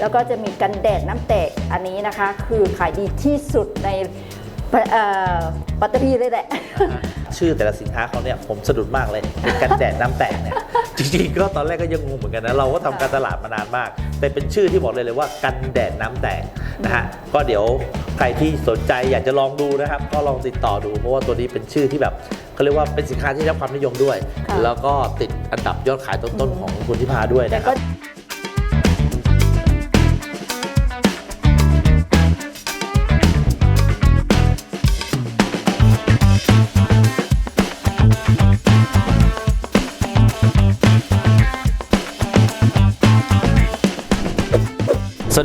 แล้วก็จะมีกันแดดน้ำแตกอันนี้นะคะ คือขายดีที่สุดในเอ่อปัตตภีเลยแหละ ชื่อแต่ละสินค้าเขาเนี่ยผมสะดุดมากเลยเป็นกันแดดน้ำแตกเนี่ยจริงๆก็ตอนแรกก็ยังงงเหมือนกันนะเราก็ทำการตลาดมานานมาก แต่เป็นชื่อที่บอกเลยเลยว่ากันแดดน้ำแตกนะฮะก็เดี๋ยวใครที่สนใจอยากจะลองดูนะครับ ก็ลองติดต่อดู เพราะว่าตัวนี้เป็นชื่อที่แบบเขาเรียกว่าเป็นสินค้าที่ได้รับความนิยมด้วยค่ะแล้วก็ติดอันดับยอดขายต้นๆของคุณทิพาด้วยแต่นะคก็รับ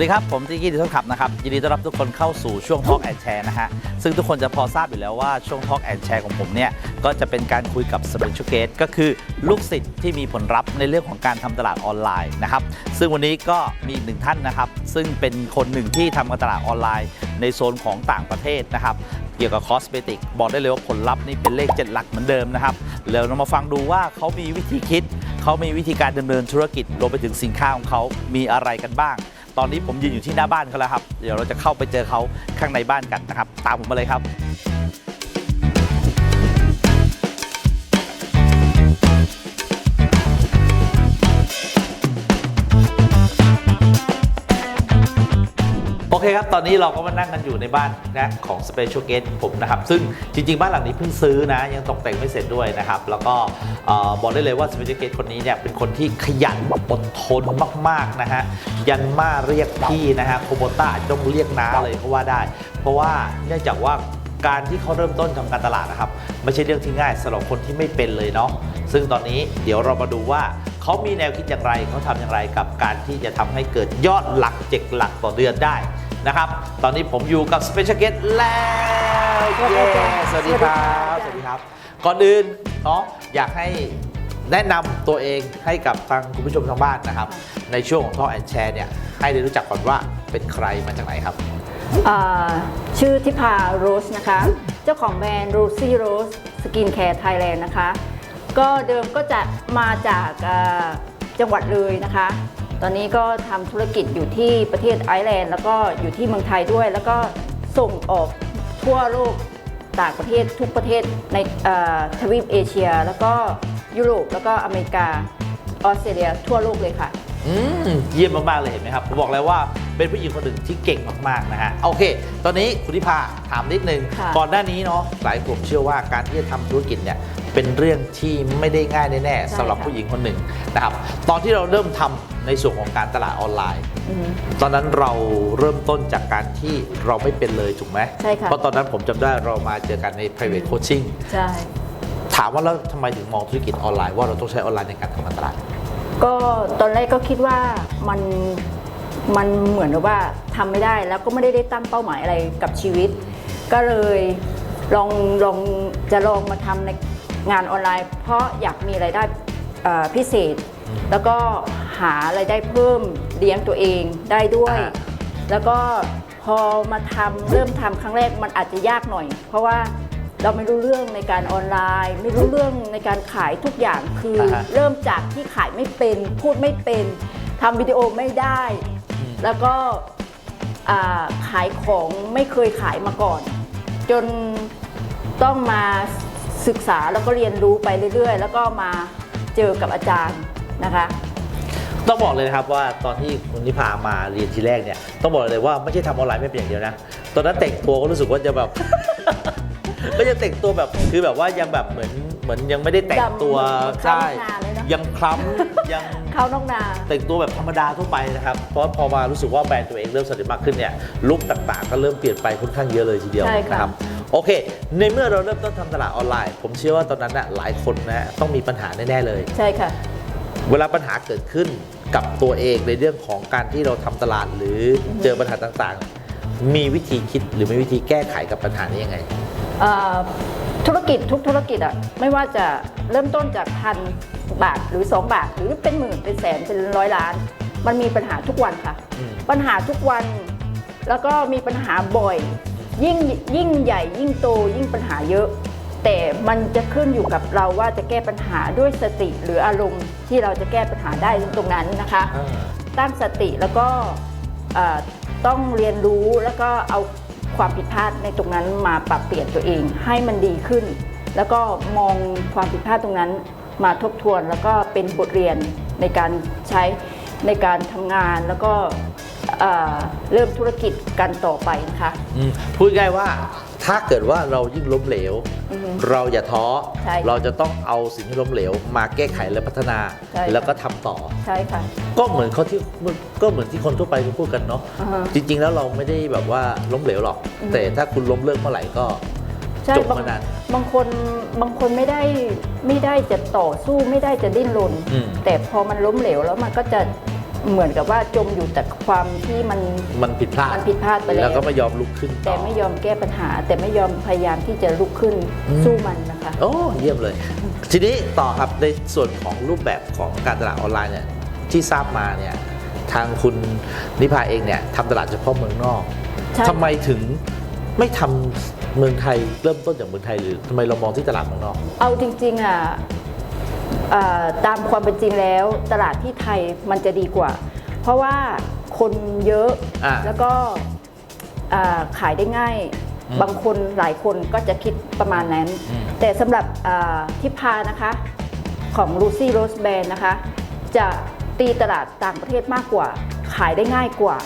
สวัสดีครับ ผมติ๊กกี้ดิทขับนะครับ ยินดีต้อนรับทุกคนเข้าสู่ช่วง Talk and Share นะฮะ ซึ่งทุกคนจะพอทราบอยู่แล้วว่าช่วง Talk and Share ของผมเนี่ย ก็จะเป็นการคุยกับ Special Guest ก็คือลูกศิษย์ที่มีผลลัพธ์ในเรื่องของการทำตลาดออนไลน์นะครับ ซึ่งวันนี้ก็มีอีกหนึ่งท่านนะครับ ซึ่งเป็นคนหนึ่งที่ทำการตลาดออนไลน์ ในโซนของต่างประเทศนะครับเกี่ยวกับคอสเมติกบอกได้เลยว่าผลลัพธ์นี่เป็นเลขเจ็ดหลักเหมือนเดิมนะครับแล้วเรามาฟังดูว่าเขามีวิธีคิดเขามีวิธีการดำเนินธุรกิจรวมไปถึงสินค้าของเขามีอะไรกันบ้าง ตอนนี้ผมยืนอยู่ที่หน้าบ้านเขาแล้วครับ เดี๋ยวเราจะเข้าไปเจอเขาข้างในบ้านกันนะครับ ตามผมมาเลยครับ เคครับ ตอนนี้เราก็มานั่งกันอยู่ในบ้านนะของ Special Guest ผมนะครับ ซึ่งจริง ๆ บ้านหลังนี้เพิ่งซื้อนะ ยังตกแต่งไม่เสร็จด้วยนะครับ แล้วก็บอกได้เลยว่า Special Guest คนนี้เนี่ยเป็นคนที่ขยันอดทนมากๆนะฮะ ยันมาเรียกพี่นะฮะโคโบต้าต้องเรียกน้าเลยก็ว่าได้ เพราะว่าเนื่องจากว่าการที่เขาเริ่มต้นทำการตลาดนะครับ ไม่ใช่เรื่องที่ง่ายสำหรับคนที่ไม่เป็นเลยเนาะซึ่งตอนนี้เดี๋ยวเรามาดูว่าเขามีแนวคิดอย่างไรเขาทำอย่างไรกับการที่จะทำให้เกิดยอดหลักเจ็ดหลักต่อเดือนได้ นะครับ ตอนนี้ผมอยู่กับ Special Guest แล้วสวัสดีเย้ค่ะสวัสดีครับสสวัวัสสดีดีคครัรับบก่อนอื่นเนาะอยากให้แนะนำตัวเองให้กับทางคุณผู้ชมทางบ้านนะครับ ในช่วงของ Talk and Share เนี่ยให้ได้รู้จักก่อนว่าเป็นใครมาจากไหนครับ อ่าชื่อทิพาโรสนะคะ เจ้าของแบรนด์ Rosy Rose Skin Care Thailand นะคะ ก็เดิมก็จะมาจากอ่าจังหวัดเลยนะคะ ตอนนี้ก็ทำธุรกิจอยู่ที่ประเทศไอร์แลนด์ แล้วก็อยู่ที่เมืองไทยด้วย แล้วก็ส่งออกทั่วโลกต่างประเทศทุกประเทศในอ่าทวีปเอเชีย แล้วก็ยุโรปแล้วก็อเมริกาออสเตรเลียทั่วโลกเลยค่ะ อืมเยี่ยมมาก ๆ เลยเห็นไหมครับ ผมบอกแล้วว่าเป็นผู้หญิงคนหนึ่งที่เก่งมาก ๆ นะฮะ โอเค ตอนนี้คุณทิพาถามนิดนึง ค่ะ ก่อนหน้านี้เนาะหลายกลุ่มเชื่อว่าการที่จะทำธุรกิจเนี่ย เป็นเรื่องที่ไม่ได้ง่ายแน่ๆสำหรับผู้หญิงคนหนึ่งนะครับ ตอนที่เราเริ่มทำในส่วนของการตลาดออนไลน์อือฮึตอนนั้นเราเริ่มต้นจากการที่เราไม่เป็นเลยถูกไหมใช่ค่ะเพราะตอนนั้นผมจำได้เรามาเจอกันใน private coaching ใช่ถามว่าแล้วทำไมถึงมองธุรกิจออนไลน์ว่าเราต้องใช้ออนไลน์ในการทำการตลาด ก็ตอนแรกก็คิดว่ามันมันเหมือนกับว่าทำไม่ได้แล้วก็ไม่ได้ได้ตั้งเป้าหมายอะไรกับชีวิต ก็เลยลองลองจะลองมาทำใน งานออนไลน์ เพราะอยากมีรายได้เอ่อพิเศษ แล้วก็หารายได้เพิ่มเลี้ยงตัวเองได้ด้วยอ่าแล้วก็พอมาทำเริ่มทำครั้งแรกมันอาจจะยากหน่อย เพราะว่าเราไม่รู้เรื่องในการออนไลน์ ไม่รู้เรื่องในการขายทุกอย่างคืออาฮะเริ่มจากที่ขายไม่เป็นพูดไม่เป็นทำวิดีโอไม่ได้อืมแล้วก็อ่าขายของไม่เคยขายมาก่อน จนต้องมา ศึกษาแล้วก็เรียนรู้ไปเรื่อย ๆ แล้วก็มาเจอกับอาจารย์นะคะ ต้องบอกเลยนะครับว่าตอนที่คุณนิพามาเรียนทีแรกเนี่ยต้องบอกเลยว่าไม่ใช่ทำออนไลน์ไม่เป็นอย่างเดียวนะตอนนั้นแต่งตัวก็รู้สึกว่าจะแบบ ก็ยังแต่งตัวแบบคือแบบว่ายังแบบเหมือนเหมือนยังไม่ได้แต่งตัวดำใช่เข้านอกนาเลยนะ ยังคล้ำยัง เข้านอกนา แต่งตัวแบบธรรมดาทั่วไปนะครับ เพราะพอมารู้สึกว่าแบรนด์ตัวเองเริ่มสำเร็จมากขึ้นเนี่ยลุคต่างๆ ก็เริ่มเปลี่ยนไปค่อนข้างเยอะเลยทีเดียวใช่ค่ะ นะครับ โอเค ในเมื่อเราเริ่มต้นทำตลาดออนไลน์ ผมเชื่อว่าตอนนั้นน่ะหลายคนนะต้องมีปัญหาแน่ๆเลย ใช่ค่ะ เวลาปัญหาเกิดขึ้นกับตัวเองในเรื่องของการที่เราทำตลาดหรือเจอปัญหาต่างๆ มีวิธีคิดหรือมีวิธีแก้ไขกับปัญหานี้ยังไง เอ่อธุรกิจทุกธุรกิจอะไม่ว่าจะเริ่มต้นจากพันบาทหรือ 2 บาท หรือเป็นหมื่นเป็นแสนเป็นร้อยล้าน มันมีปัญหาทุกวันค่ะ อืม ปัญหาทุกวันแล้วก็มีปัญหาบ่อย ยิ่งยิ่งใหญ่ยิ่งโตยิ่งปัญหาเยอะ แต่มันจะขึ้นอยู่กับเราว่าจะแก้ปัญหาด้วยสติหรืออารมณ์ที่เราจะแก้ปัญหาได้ตรงนั้นนะคะ ตั้งสติแล้วก็เอ่อต้องเรียนรู้แล้วก็เอาความผิดพลาดในตรงนั้นมาปรับเปลี่ยนตัวเอง ให้มันดีขึ้น แล้วก็มองความผิดพลาดตรงนั้นมาทบทวนแล้วก็เป็นบทเรียนในการใช้ในการทำงานแล้วก็ เอ่อเริ่มธุรกิจกันต่อไปนะคะ อืมพูดง่ายๆว่าถ้าเกิดว่าเรายิ่งล้มเหลว อือฮึเราอย่าท้อ ใช่ค่ะเราจะต้องเอาสิ่งที่ล้มเหลว มาแก้ไขและพัฒนา ใช่ค่ะแล้วก็ทำต่อ ใช่ค่ะ ก็เหมือนเขาที่ก็เหมือนที่คนทั่วไปเขาพูดกันเนาะอ่าฮะจริง ๆ แล้วเราไม่ได้แบบว่าล้มเหลวหรอก อืม แต่ถ้าคุณล้มเลิกเมื่อไหร่ก็ ใช่จบบางเมื่อนั้นบางคนบางคนไม่ได้ไม่ได้จะต่อสู้ไม่ได้จะดิ้นรน อืม แต่พอมันล้มเหลวแล้วมันก็จะ เหมือนกับว่าจมอยู่แต่ความที่มันมันผิดพลาดมันผิดพลาดไปแล้วแล้วก็ไม่ยอมลุกขึ้นแต่ต่อไม่ยอมแก้ปัญหา แต่ไม่ยอมพยายามที่จะลุกขึ้นอืมสู้มันนะคะ โอ้เยี่ยมเลย ทีนี้ต่อครับในส่วนของรูปแบบของการตลาดออนไลน์เนี่ยที่ทราบมาเนี่ยทางคุณนิพาเองเนี่ยทำตลาดเฉพาะเมืองนอกใช่ ทำไมถึงไม่ทำเมืองไทยเริ่มต้นจากเมืองไทยหรือทำไมเรามองที่ตลาดเมืองนอก เอาจริงๆอะเอ่อ ตามความเป็นจริงแล้วตลาดที่ไทยมันจะดีกว่า เพราะว่าคนเยอะอ่าแล้วก็อ่าขายได้ง่ายอืมบางคนหลายคนก็จะคิดประมาณนั้นอืมแต่สำหรับอ่าทิพานะคะของ Lucy Rose Band นะคะ จะตีตลาดต่างประเทศมากกว่า ขายได้ง่ายกว่า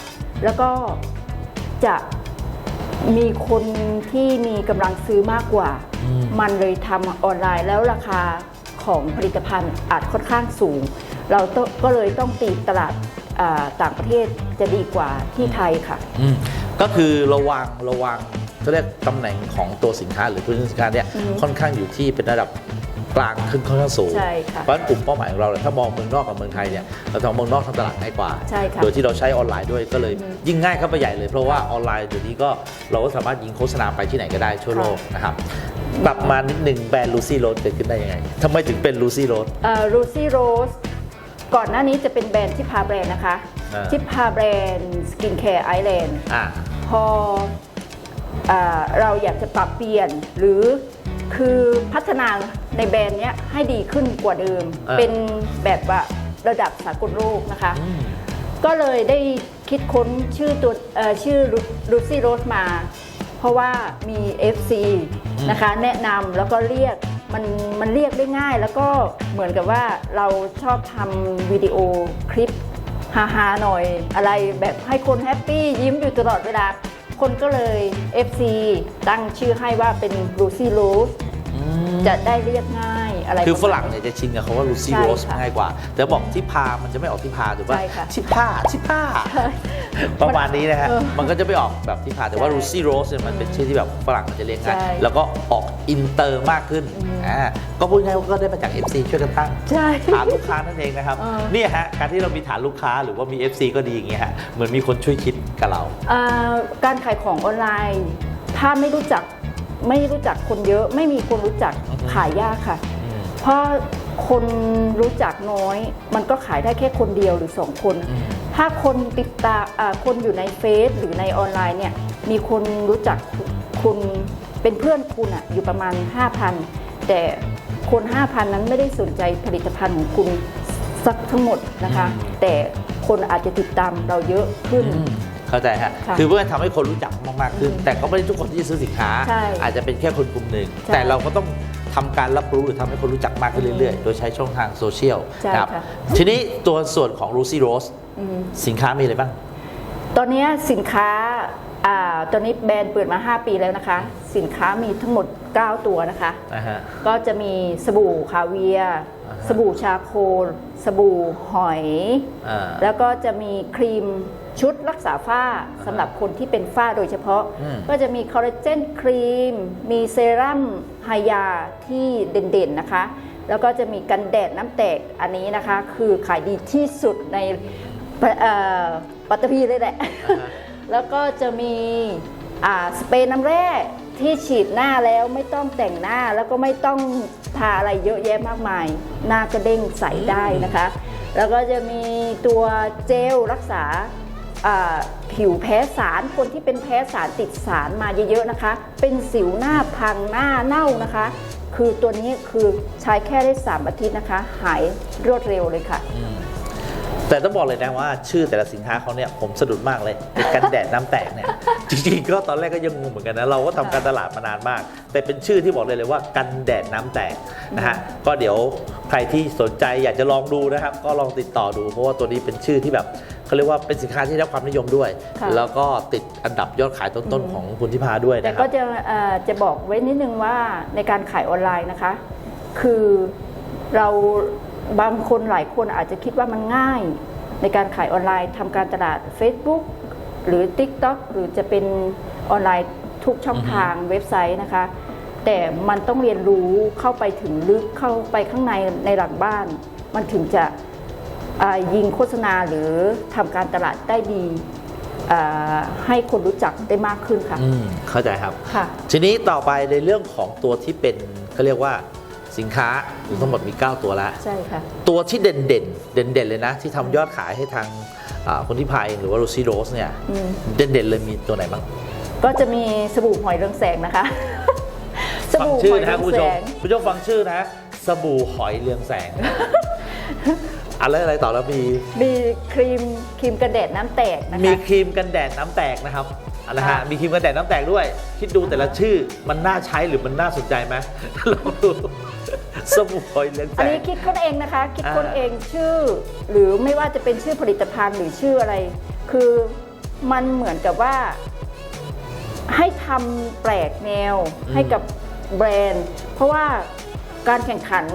แล้วก็จะมีคนที่มีกำลังซื้อมากกว่าอืมมันเลยทำออนไลน์แล้วราคา ของผลิตภัณฑ์อาจค่อนข้างสูง เราต้องก็เลยต้องตีตลาดอ่าต่างประเทศจะดีกว่าที่ไทยค่ะอืมก็คือระวังระวังเขาเรียกตำแหน่งของตัวสินค้าหรือพื้นสินค้าเนี่ยอือฮึค่อนข้างอยู่ที่เป็นระดับกลางขึ้นค่อนข้างสูงใช่ค่ะเพราะฉะนั้นกลุ่มเป้าหมายของเราเนี่ยถ้ามองเมืองนอกกับเมืองไทยเนี่ยเราทำเมืองนอกทำตลาดง่ายกว่าใช่ค่ะโดยที่เราใช้ออนไลน์ด้วยก็เลยอืมยิ่งง่ายเข้าไปใหญ่เลย เพราะว่าออนไลน์เดี๋ยวนี้ก็เราก็สามารถยิงโฆษณาไปที่ไหนก็ได้ทั่วโลกนะครับ กลับมานิดหนึ่งแบรนด์ลูซี่โรสเกิดขึ้นได้ยังไงทำไมถึงเป็นลูซี่โรส รูซี่โรสก่อนหน้านี้จะเป็นแบรนด์ที่พาแบรนด์นะคะ อ่า ที่พาแบรนด์สกินแคร์ไอแลนด์ อ่า พออาเราอยากจะปรับเปลี่ยนหรือคือพัฒนาในแบรนด์เนี้ยให้ดีขึ้นกว่าเดิม อ่า เป็นแบบว่าระดับสากลโลกนะคะอืมก็เลยได้คิดค้นชื่อตัวเอ่อชื่อรูซี่โรสมา เพราะว่ามี FC นะคะ แนะนำแล้วก็เรียกมันมันเรียกได้ง่าย แล้วก็เหมือนกับว่าเราชอบทำวิดีโอคลิปฮาๆหน่อย อะไรแบบให้คนแฮปปี้ยิ้มอยู่ตลอดเวลา คนก็เลย FC ตั้งชื่อให้ว่าเป็น Lucy Rose จะได้เรียกง่าย อะไร คือปฝระมาณรั่งเนี่ยจะชินกับคาว่าลูซี่ใช่โรสค่ะง่ายกว่า แต่บอกที่พามันจะไม่ออกที่พาถูกป่ะใช่ค่ะที่ผ้าที่ผ้าประมาณนี้นะฮะ เออมันก็จะไม่ออกแบบที่พาแต่ว่าใช่ลูซี่โรสเนี่ยมันเป็นชื่อที่แบบฝรั่งมันจะเรียกง่าย ใช่แล้วก็ออกอินเตอร์มากขึ้นอืม อ่าก็พูดง่ายว่าก็ได้มาจาก FC ช่วยกันตั้ง ใช่ ฐานลูกค้านั่นเองนะครับเออ เนี่ยฮะการที่เรามีฐานลูกค้าหรือว่ามี FC ก็ดีอย่างเงี้ยฮะเหมือนมีคนช่วยคิดกับเราอ่าการขายของออนไลน์ ถ้าไม่รู้จักไม่รู้จักคนเยอะ ไม่มีคนรู้จักอือฮึขายยากค่ะ อืม เพราะคนรู้จักน้อย มันก็ขายได้แค่คนเดียวหรือสองคนอืมถ้าคนติดตามอ่าคนอยู่ในเฟซหรือในออนไลน์เนี่ยมีคนรู้จักคุณเป็นเพื่อนคุณอะอยู่ประมาณ 5,000 แต่คน 5,000 นั้นไม่ได้สนใจผลิตภัณฑ์ของคุณสักทั้งหมดนะคะ แต่คนอาจจะติดตามเราเยอะขึ้นอืมเข้าใจฮะค่ะคือเพื่อทำให้คนรู้จักมากๆขึ้นอืมแต่ก็ไม่ได้ทุกคนที่จะซื้อสินค้าใช่อาจจะเป็นแค่คนกลุ่มหนึ่งใช่แต่เราก็ต้อง ทำการรับรู้หรือทำให้คนรู้จักมากขึ้นเรื่อยๆ โดยใช้ช่องทางโซเชียลใช่นะครับค่ะทีนี้ตัวส่วนของ Lucy Rose อืมสินค้ามีอะไรบ้าง ตอนนี้สินค้าอ่าตอนนี้แบรนด์เปิดมา 5 ปีแล้วนะคะ สินค้ามีทั้งหมด 9 ตัวนะคะนะฮะก็จะมีสบู่คาเวียร์อ่าฮะสบู่ชาโคล สบู่หอยอ่าแล้วก็จะมีครีม ชุดรักษาฝ้าสำหรับคนที่เป็นฝ้าโดยเฉพาะอืมก็จะมีคอลลาเจนครีม มีเซรั่มไฮยาที่เด่นๆนะคะ แล้วก็จะมีกันแดดน้ำแตกอันนี้นะคะ คือขายดีที่สุดในเอ่อปัตตภีเลยแหละ แล้วก็จะมีอ่าสเปรย์น้ำแร่ที่ฉีดหน้าแล้วไม่ต้องแต่งหน้าแล้วก็ไม่ต้องทาอะไรเยอะแยะมากมาย หน้าก็เด้งใสได้นะคะ แล้วก็จะมีตัวเจลรักษาอ่า ผิวแพ้สารคนที่เป็นแพ้สารติดสารมาเยอะๆนะคะ เป็นสิวหน้าพังหน้าเน่านะคะ คือตัวนี้คือใช้แค่ได้ 3 อาทิตย์นะคะ หายรวดเร็วเลยค่ะ แต่ต้องบอกเลยนะว่าชื่อแต่ละสินค้าเขาเนี่ยผมสะดุดมากเลยกันแดดน้ำแตกเนี่ยจริงๆก็ตอนแรกก็ยังงงเหมือนกันนะเราก็ทำการตลาดมานานมาก แต่เป็นชื่อที่บอกเลยเลยว่ากันแดดน้ำแตกนะฮะก็เดี๋ยวใครที่สนใจอยากจะลองดูนะครับ ก็ลองติดต่อดูเพราะว่าตัวนี้เป็นชื่อที่แบบ เขาเรียกว่าเป็นสินค้าที่ได้รับความนิยมด้วย ค่ะ แล้วก็ติดอันดับยอดขายต้นๆของคุณทิพาด้วยแต่นะคก็รับ จะเอ่อจะบอกไว้นิดนึงว่าในการขายออนไลน์นะคะ คือเราบางคนหลายคนอาจจะคิดว่ามันง่าย ในการขายออนไลน์ทำการตลาด Facebook หรือ TikTok หรือจะเป็นออนไลน์ทุกช่องอือฮึทางเว็บไซต์นะคะ แต่มันต้องเรียนรู้เข้าไปถึงลึกเข้าไปข้างในในหลังบ้าน มันถึงจะอ่า ยิงโฆษณาหรือทำการตลาดได้ดีอ่าให้คนรู้จักได้มากขึ้นค่ะอืมเข้าใจครับค่ะทีนี้ต่อไปในเรื่องของตัวที่เป็นเขาเรียกว่าสินค้าทั้งหมดมี 9 ตัวแล้วใช่ค่ะตัวที่เด่นเด่นเด่นเด่นๆเลยนะ ที่ทำยอดขายให้ทางอ่าคนที่พาเองหรือว่าลูซี่โรสเนี่ยอืมเด่นเด่นๆเลยมีตัวไหนบ้าง ก็จะมีสบู่หอยเรืองแสงนะคะสฟังบู่ชื่หออยนะเรืฮะองคุณผู้แสชมงคุณผู้ชมฟังชื่อนะ สบู่หอยเรืองแสง อะไรอะไรต่อแล้วมีมีครีมครีมกันแดดน้ำแตกนะมีคะ ครีมกันแดดน้ำแตกนะครับเอาละฮะค่ะ มีครีมกันแดดน้ำแตกด้วย คิดดูแต่ละชื่อมันน่าใช้หรือมันน่าสนใจไหม ลองดูสบู่หอยเรืองแสอันง นี้คิดค้นเองนะคะ คิดค้นอ่า เองชื่อ หรือไม่ว่าจะเป็นชื่อผลิตภัณฑ์หรือชื่ออะไร คือมันเหมือนกับว่า ให้ทำแปลกแนวให้กับแบรนด์ เพราะว่าการแข่งขัน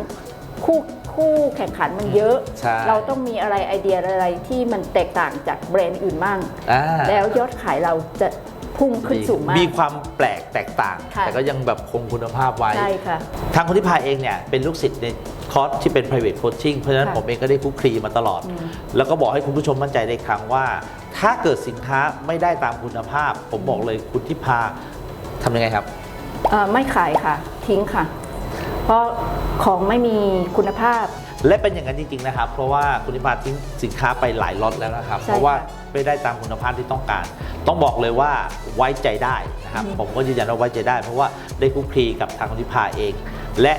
คู่ คู่แข่งขันมันเยอะ ใช่เราต้องมีอะไรไอเดียอะไรที่มันแตกต่างจากแบรนด์อื่นมั่งอ่า แล้วยอดขายเราจะพุ่งขึ้นสูงมาก มีความแปลกแตกต่าง ค่ะ แต่ก็ยังแบบคงคุณภาพไว้ ใช่ค่ะ ทางคนที่พาเองเนี่ยเป็นลูกศิษย์ในคอร์สที่เป็น private coaching เพราะฉะนั้นค่ะผมเองก็ได้คุกคลีมาตลอด อืมแล้วก็บอกให้คุณผู้ชมมั่นใจในครั้งว่า ถ้าเกิดสินค้าไม่ได้ตามคุณภาพ ผมบอกเลยคุณที่พาทำยังไงครับ เอ่อไม่ขายค่ะ ทิ้งค่ะ เพราะของไม่มีคุณภาพ และเป็นอย่างนั้นจริง ๆ นะครับ เพราะว่าคุณทิพาทิ้งสินค้าไปหลายล็อตแล้วนะครับ ใช่เพราะว่าค่ะไม่ได้ตามคุณภาพที่ต้องการ ต้องบอกเลยว่าไว้ใจได้นะครับอืมผมก็ยืนยันว่าไว้ใจได้ เพราะว่าได้คุกคลีกับทางคุณทิพาเอง และ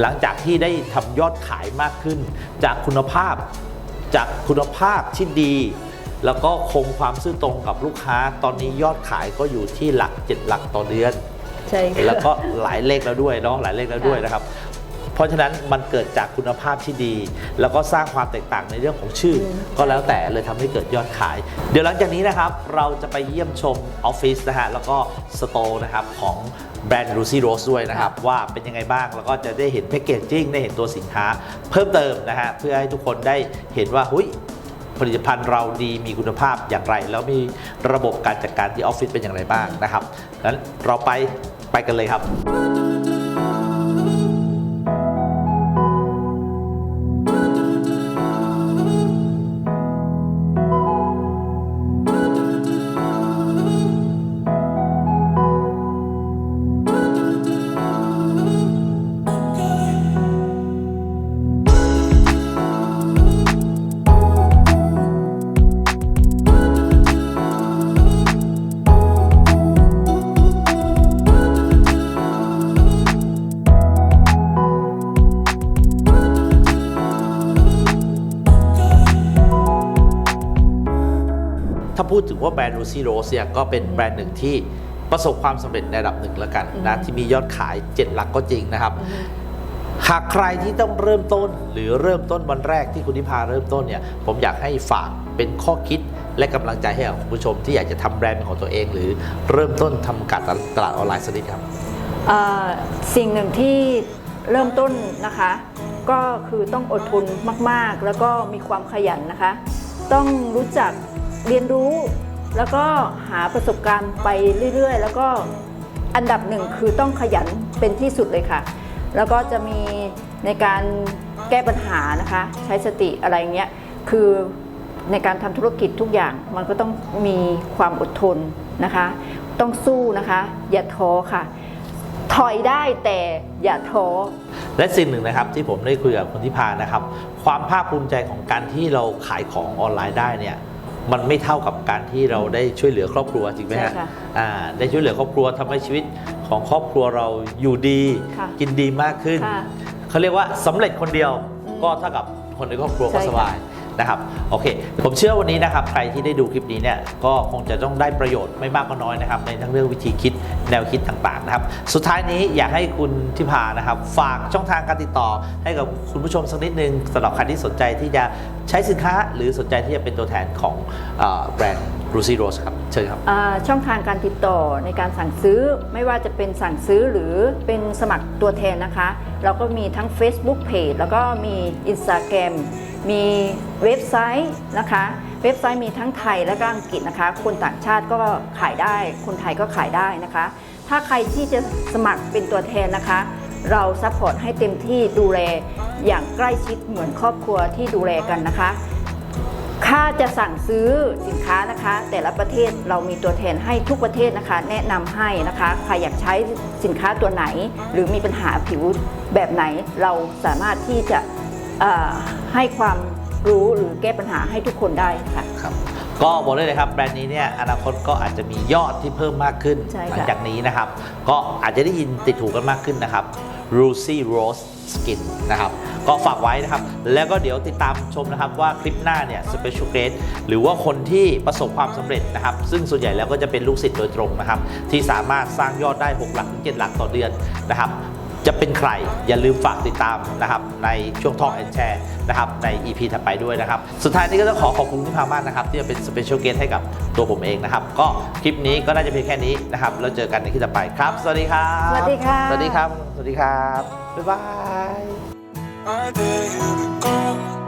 หลังจากที่ได้ทำยอดขายมากขึ้น จากคุณภาพจากคุณภาพที่ดี แล้วก็คงความซื่อตรงกับลูกค้า ตอนนี้ยอดขายก็อยู่ที่หลักเจ็ดหลักต่อเดือน ใช่ค่ะ แล้วก็หลายเลขแล้วด้วยเนาะหลายเลขแล้วด้วยนะครับ เพราะฉะนั้นมันเกิดจากคุณภาพที่ดี แล้วก็สร้างความแตกต่างในเรื่องของชื่ออมก็แล้วแต่เลยทำให้เกิดยอดขาย เดี๋ยวหลังจากนี้นะครับ เราจะไปเยี่ยมชมออฟฟิศนะฮะแล้วก็สโตร์นะครับของแบรนด์ Lucy Rose ด้วยนะครับ ว่าเป็นยังไงบ้าง แล้วก็จะได้เห็นแพคเกจจิ้งได้เห็นตัวสินค้า เพิ่มเติมนะฮะเพื่อให้ทุกคนได้เห็นว่าหุย ผลิตภัณฑ์เราดีมีคุณภาพอย่างไร แล้วมีระบบการจัดการที่ออฟฟิศเป็นอย่างไรบ้างนะครับงั้นเราไปไปกันเลยครับ ถ้าพูดถึงว่าแบรนด์ Lucy Rose เนี่ยก็เป็นแบรนด์หนึ่งที่ประสบความสำเร็จในระดับหนึ่งแล้วกันนะอืมที่มียอดขาย 7 หลักก็จริงนะครับ หากใครที่ต้องเริ่มต้นหรือเริ่มต้นวันแรกที่คุณนิพาเริ่มต้นเนี่ยผมอยากให้ฝากเป็นข้อคิดและกำลังใจให้กับคุณผู้ชมที่อยากจะทำแบรนด์เป็นของตัวเอง หรือเริ่มต้นทำการตลาดออนไลน์สักนิดครับเอ่อสิ่งหนึ่งที่เริ่มต้นนะคะ ก็คือต้องอดทนมาก ๆ แล้วก็มีความขยันนะคะ ต้องรู้จัก เรียนรู้แล้วก็หาประสบการณ์ไปเรื่อยๆ แล้วก็อันดับหนึ่งคือต้องขยันเป็นที่สุดเลยค่ะ แล้วก็จะมีในการแก้ปัญหานะคะ ใช้สติอะไรเงี้ยคือในการทำธุรกิจทุกอย่างมันก็ต้องมีความอดทนนะคะ ต้องสู้นะคะ อย่าท้อค่ะ ถอยได้แต่อย่าท้อและสิ่งหนึ่งนะครับที่ผมได้คุยกับคุณทิพานะครับ ความภาคภูมิใจของการที่เราขายของออนไลน์ได้เนี่ย มันไม่เท่ากับการที่เราได้ช่วยเหลือครอบครัวจริงไหมฮะใช่ค่ะอ่าได้ช่วยเหลือครอบครัวทำให้ชีวิตของครอบครัวเราอยู่ดี ค่ะกินดีมากขึ้น ค่ะเขาเรียกว่าสำเร็จคนเดียวอืมก็เท่ากับคนในครอบครัวก็ใช่ค่ะ สบาย นะครับโอเค ผมเชื่อวันนี้นะครับใครที่ได้ดูคลิปนี้เนี่ยก็คงจะต้องได้ประโยชน์ไม่มากก็น้อยนะครับในทั้งเรื่องวิธีคิดแนวคิดต่างๆนะครับสุดท้ายนี้อยากให้คุณทิพานะครับฝากช่องทางการติดต่อให้กับคุณผู้ชมสักนิดนึงสำหรับใครที่สนใจที่จะใช้สินค้า หรือสนใจที่จะเป็นตัวแทนของแบรนด์ Lucy Rose ครับเชิญครับช่องทางการติดต่อในการสั่งซื้อไม่ว่าจะเป็นสั่งซื้อหรือเป็นสมัครตัวแทนนะคะ เราก็มีทั้ง Facebook Page แล้วก็มี Instagram มีเว็บไซต์นะคะ เว็บไซต์มีทั้งไทยและก็อังกฤษนะคะ คนต่างชาติก็ขายได้ คนไทยก็ขายได้นะคะ ถ้าใครที่จะสมัครเป็นตัวแทนนะคะ เราซัพพอร์ตให้เต็มที่ดูแลอย่างใกล้ชิดเหมือนครอบครัวที่ดูแลกันนะคะค่าจะสั่งซื้อสินค้านะคะ แต่ละประเทศเรามีตัวแทนให้ทุกประเทศนะคะ แนะนำให้นะคะใครอยากใช้สินค้าตัวไหน หรือมีปัญหาผิวแบบไหน เราสามารถที่จะ ให้ความรู้หรือแก้ปัญหาให้ทุกคนได้ค่ะ ครับก็บอกได้เลยครับแบรนด์นี้เนี่ยอนาคตก็อาจจะมียอดที่เพิ่มมากขึ้นใช่ค่ะหลัจากนี้นะครับ ก็อาจจะได้ยินติดหูกันมากขึ้นนะครับ Lucy Rose Skin นะครับ ก็ฝากไว้นะครับ แล้วก็เดี๋ยวติดตามชมนะครับว่าคลิปหน้าเนี่ย Special Grade หรือว่าคนที่ประสบความสำเร็จนะครับ ซึ่งส่วนใหญ่แล้วก็จะเป็นลูกศิษย์โดยตรงนะครับ ที่สามารถสร้างยอดได้ 6 หลักถึง7หลักต่อเดือนนะครับ จะเป็นใคร อย่าลืมฝากติดตามนะครับในช่วงท a l k แอนแชร์นะครับใน EP ถัดไปด้วยนะครับ สุดท้ายนี้ก็ต้องขอขอบคุณที่พามากนะครับ ที่จะเป็นสเปเชียลเกสให้กับตัวผมเองนะครับ ก็คลิปนี้ก็น่าจะเพียงแค่นี้นะครับ แล้วเจอกันในคลิปต่อไปครับ สวัสดีครับ สวัสดีค่ะ สวัสดีครับ สวัสดีครับ บ๊ายบาย